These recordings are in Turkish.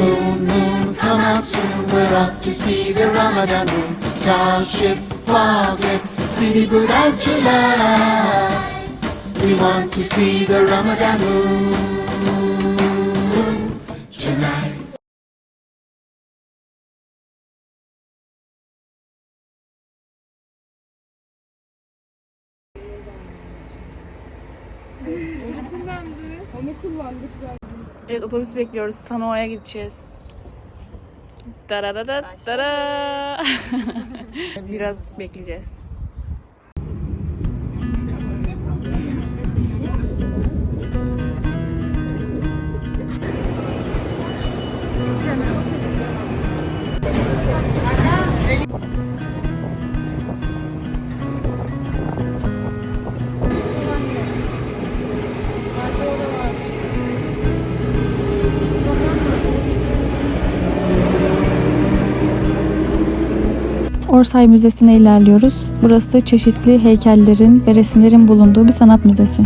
Moon, moon, come out soon. We're off to see the Ramadan moon. Cloud shift, fog lift, city Budajjalais. We want to see the Ramadan moon tonight. Evet otobüs bekliyoruz. Sanoa'ya gideceğiz. Dararara dara. Biraz bekleyeceğiz. Orsay Müzesi'ne ilerliyoruz. Burası çeşitli heykellerin ve resimlerin bulunduğu bir sanat müzesi.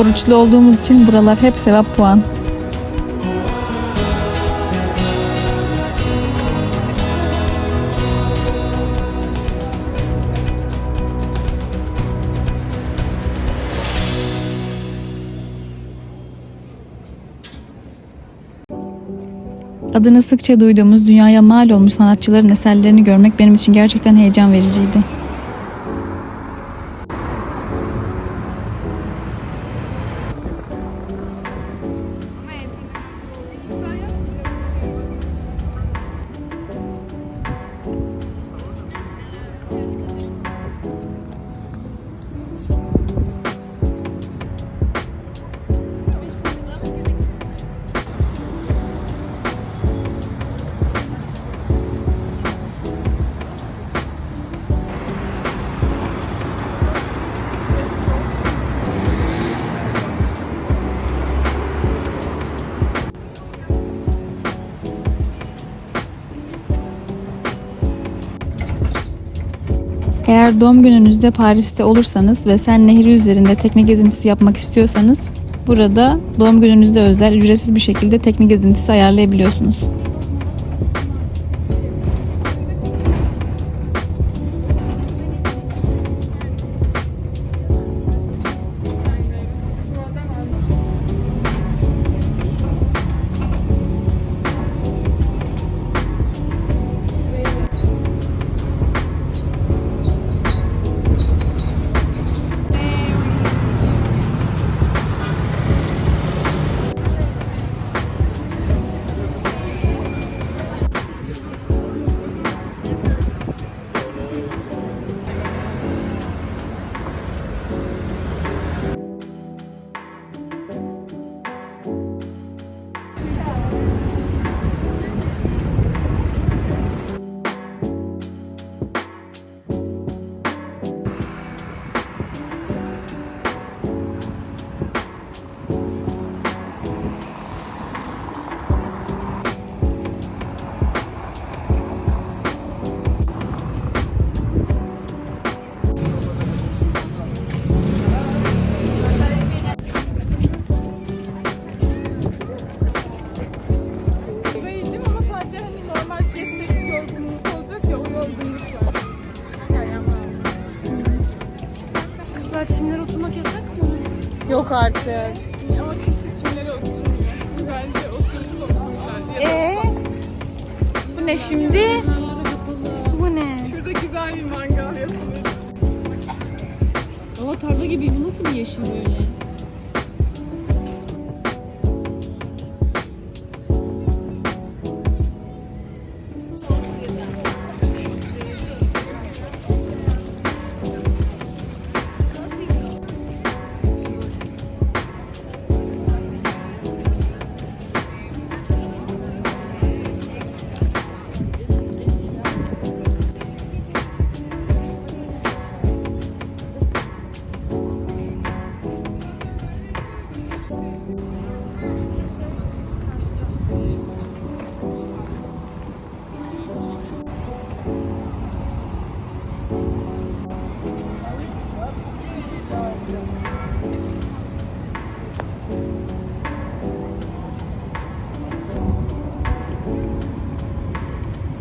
Oruçlu olduğumuz için buralar hep sevap puan. Adını sıkça duyduğumuz dünyaya mal olmuş sanatçıların eserlerini görmek benim için gerçekten heyecan vericiydi. Eğer doğum gününüzde Paris'te olursanız ve sen nehri üzerinde tekne gezintisi yapmak istiyorsanız burada doğum gününüzde özel ücretsiz bir şekilde tekne gezintisi ayarlayabiliyorsunuz. Artık. Ama seçimlere oturmuyor. Bence oturursa otururlar diye. Ee? Bu ne şimdi? Bu ne? Şurada güzel bir mangal yapılır. Ama tarla gibi bu nasıl bir yeşil böyle?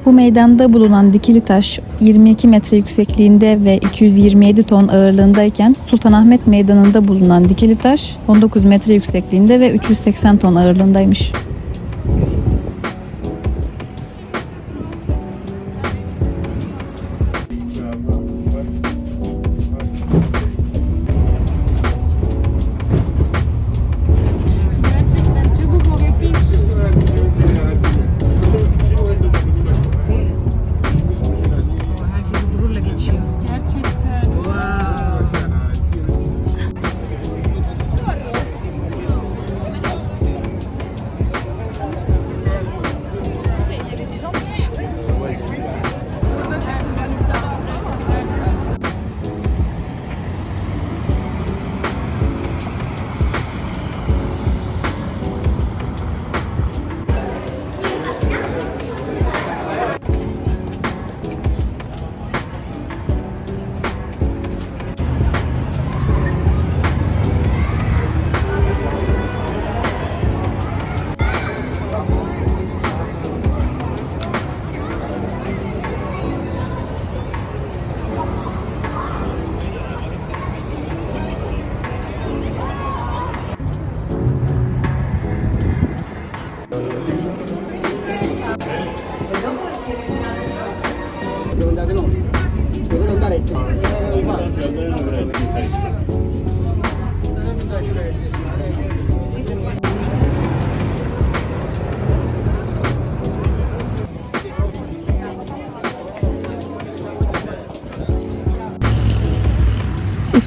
Bu meydanda bulunan dikili taş 22 metre yüksekliğinde ve 227 ton ağırlığındayken Sultanahmet Meydanı'nda bulunan dikili taş 19 metre yüksekliğinde ve 380 ton ağırlığındaymış.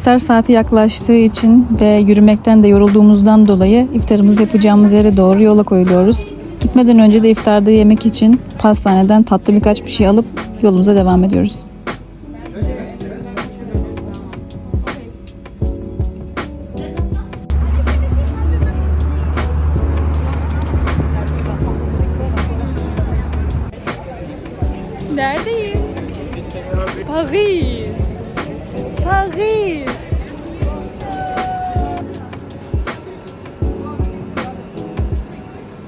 İftar saati yaklaştığı için ve yürümekten de yorulduğumuzdan dolayı iftarımızı yapacağımız yere doğru yola koyuluyoruz. Gitmeden önce de iftarda yemek için pastaneden tatlı birkaç bir şey alıp yolumuza devam ediyoruz. Paris. Paris.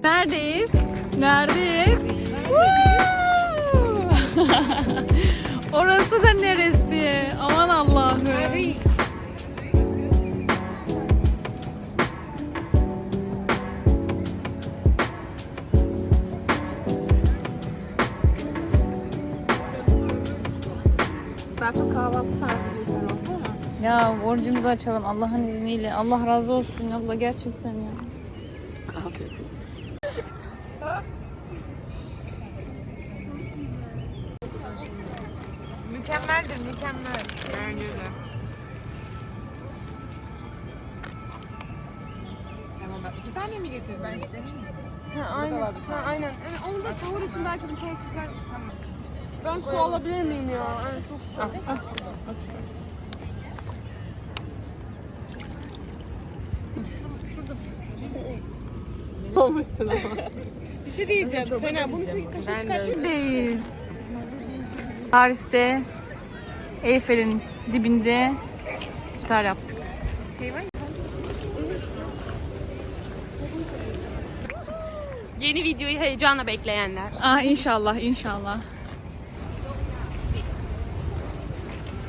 Neredeyiz? Neredeyiz? Orası da neresi? Aman Allah'ım. Kahvaltı tarzı bir iftar oldu ama. Ya orucumuzu açalım Allah'ın izniyle. Allah razı olsun abla gerçekten ya. Afiyet olsun. Mükemmeldir, mükemmel. Bence de. Tamam bak iki tane mi getirdin? Ben getireyim mi? Ha, aynen. Ha, aynen. Evet, onu da sahur için belki bir sonraki. Tamam. Ben su alabilir miyim ya? Evet, çok Olmuşsun ama. bir şey diyeceğim. Sena bunu çek kaşık çıkart. Değil. Paris'te Eyfel'in dibinde iftar yaptık. Yeni videoyu heyecanla bekleyenler. Ah inşallah inşallah.